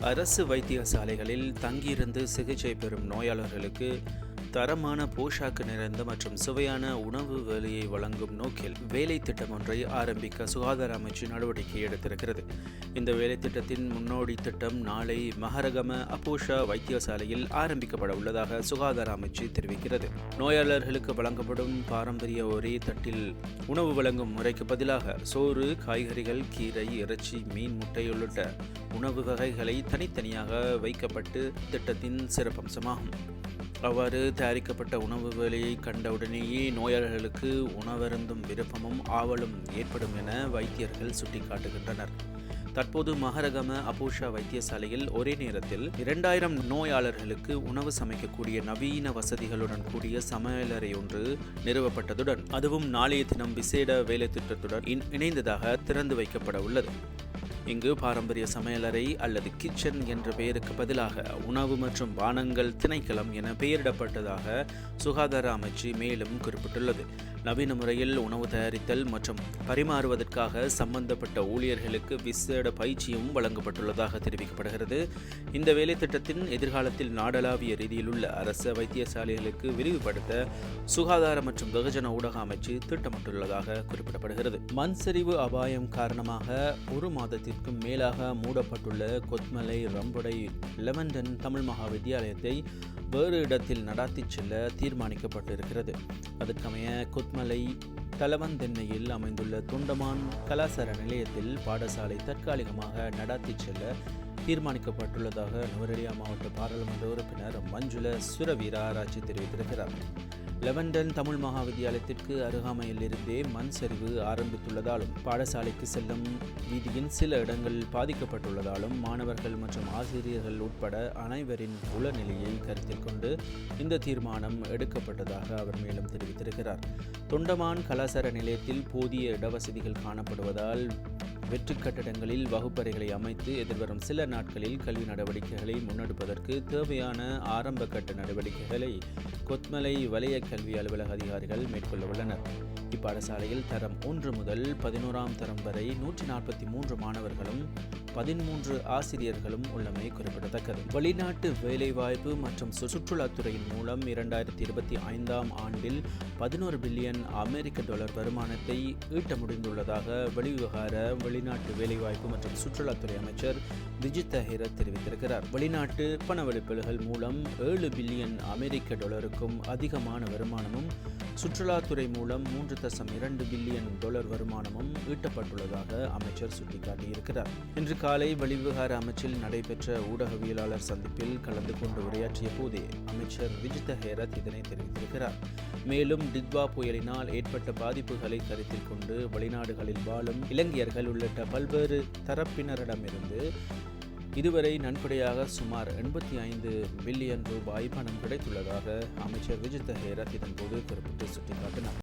அரசு வைத்தியசாலைகளில் தங்கியிருந்து சிகிச்சை பெறும் நோயாளர்களுக்கு தரமான போஷாக்கு நிறைந்த மற்றும் சுவையான உணவு வேலையை வழங்கும் நோக்கில் வேலை திட்டம் ஒன்றை ஆரம்பிக்க சுகாதார அமைச்சு நடவடிக்கை எடுத்திருக்கிறது. இந்த வேலை திட்டத்தின் முன்னோடி திட்டம் நாளை மகரகம அப்போஷா வைத்தியசாலையில் ஆரம்பிக்கப்பட உள்ளதாக சுகாதார அமைச்சு தெரிவிக்கிறது. நோயாளர்களுக்கு வழங்கப்படும் பாரம்பரிய ஒரே தட்டில் உணவு வழங்கும் முறைக்கு பதிலாக சோறு காய்கறிகள் கீரை இறைச்சி மீன் முட்டை உள்ளிட்ட உணவு வகைகளை தனித்தனியாக வைக்கப்பட்டு திட்டத்தின் சிறப்பம்சமாகும். அவ்வாறு தயாரிக்கப்பட்ட உணவு வேலையை கண்டவுடனேயே நோயாளர்களுக்கு உணவருந்தும் விருப்பமும் ஆவலும் ஏற்படும் என வைத்தியர்கள் சுட்டிக்காட்டுகின்றனர். தற்போது மகரகம அபூஷா வைத்தியசாலையில் ஒரே நேரத்தில் இரண்டாயிரம் நோயாளர்களுக்கு உணவு சமைக்கக்கூடிய நவீன வசதிகளுடன் கூடிய சமையலறை ஒன்று நிறுவப்பட்டதுடன் அதுவும் நாளைய தினம் விசேட வேலை திட்டத்துடன் இணைந்ததாக திறந்து வைக்கப்பட உள்ளது. இங்கு பாரம்பரிய சமையலறை அல்லது கிச்சன் என்ற பெயருக்கு பதிலாக உணவு மற்றும் பானங்கள் திணைக்களம் என பெயரிடப்பட்டதாக சுகாதார அமைச்சு மேலும் குறிப்பிட்டுள்ளது. நவீன முறையில் உணவு தயாரித்தல் மற்றும் பரிமாறுவதற்காக சம்பந்தப்பட்ட ஊழியர்களுக்கு விசேட பயிற்சியும் வழங்கப்பட்டுள்ளதாக தெரிவிக்கப்படுகிறது. இந்த வேலை திட்டத்தின் எதிர்காலத்தில் நாடளாவிய ரீதியில் உள்ள அரசு வைத்தியசாலைகளுக்கு விரிவுபடுத்த சுகாதார மற்றும் வெகுஜன ஊடக அமைச்சு திட்டமிட்டுள்ளதாக குறிப்பிடப்படுகிறது. மண் சரிவு அபாயம் காரணமாக ஒரு மாதத்தில் மாதத்திற்கும் மேலாக மூடப்பட்டுள்ள கொத்மலை ரம்புடை லெவன்டன் தமிழ் மகா வித்தியாலயத்தை வேறு இடத்தில் நடாத்திச் செல்ல தீர்மானிக்கப்பட்டிருக்கிறது. அதற்கமைய கொத்மலை தலவந்தென்னையில் அமைந்துள்ள துண்டமான் கலாசார நிலையத்தில் பாடசாலை தற்காலிகமாக நடாத்திச் செல்ல தீர்மானிக்கப்பட்டுள்ளதாக நுவரெலியா மாவட்ட பாராளுமன்ற உறுப்பினர் மஞ்சுள சுரவீரா ஆராய்ச்சி தெரிவித்திருக்கிறார். லெவன்டன் தமிழ் மகா வித்தியாலயத்திற்கு அருகாமையில் இருந்தே மண் சரிவு ஆரம்பித்துள்ளதாலும் பாடசாலைக்கு செல்லும் வீதியின் சில இடங்கள் பாதிக்கப்பட்டுள்ளதாலும் மாணவர்கள் மற்றும் ஆசிரியர்கள் உட்பட அனைவரின் உளநிலையை கருத்தில் கொண்டு இந்த தீர்மானம் எடுக்கப்பட்டதாக அவர் மேலும் தெரிவித்திருக்கிறார். தொண்டமான் கலாசார நிலையத்தில் போதிய இடவசதிகள் காணப்படுவதால் வெற்று கட்டடங்களில் வகுப்பறைகளை அமைத்து எதிர்வரும் சில நாட்களில் கல்வி நடவடிக்கைகளை முன்னெடுப்பதற்கு தேவையான ஆரம்ப கட்ட நடவடிக்கைகளை கொத்மலை வலய கல்வி அலுவலக அதிகாரிகள் மேற்கொள்ள உள்ளனர். இப்பாடசாலையில் தரம் ஒன்று முதல் பதினோராம் தரம் வரை நூற்றி நாற்பத்தி மூன்று மாணவர்களும் பதிமூன்று ஆசிரியர்களும் உள்ளமை குறிப்பிடத்தக்கது. வெளிநாட்டு வேலைவாய்ப்பு மற்றும் சுற்றுலாத்துறையின் மூலம் இரண்டாயிரத்தி இருபத்தி ஐந்தாம் ஆண்டில் பதினோரு பில்லியன் அமெரிக்க டாலர் வருமானத்தை ஈட்ட முடிந்துள்ளதாக வெளிவிவகார வெளிநாட்டு வேலைவாய்ப்பு மற்றும் சுற்றுலாத்துறை அமைச்சர் விஜித் தஹிர தெரிவித்திருக்கிறார். வெளிநாட்டு பணவெளிப்பல்கள் மூலம் ஏழு பில்லியன் அமெரிக்க டாலருக்கும் அதிகமான வருமானமும் சுற்றுலாத்துறை மூலம் மூன்று தசம் இரண்டு பில்லியன் டாலர் வருமானமும் ஈட்டப்பட்டுள்ளதாக அமைச்சர் சுட்டிக்காட்டியிருக்கிறார். இன்று காலை வெளிவிவகார அமைச்சில் நடைபெற்ற ஊடகவியலாளர் சந்திப்பில் கலந்து கொண்டு உரையாற்றிய போதே அமைச்சர் விஜித ஹேரத் இதனை தெரிவித்திருக்கிறார். மேலும் டித்வா புயலினால் ஏற்பட்ட பாதிப்புகளை கருத்தில் கொண்டு வெளிநாடுகளில் வாழும் இலங்கையர்கள் உள்ளிட்ட பல்வேறு தரப்பினரிடமிருந்து இதுவரை நன்கொடையாக சுமார் எண்பத்தி ஐந்து பில்லியன் ரூபாய் பணம் கிடைத்துள்ளதாக அமைச்சர் விஜித் ஹேரத் இதன்போது குறிப்பிட்டு சுட்டிக்காட்டினார்.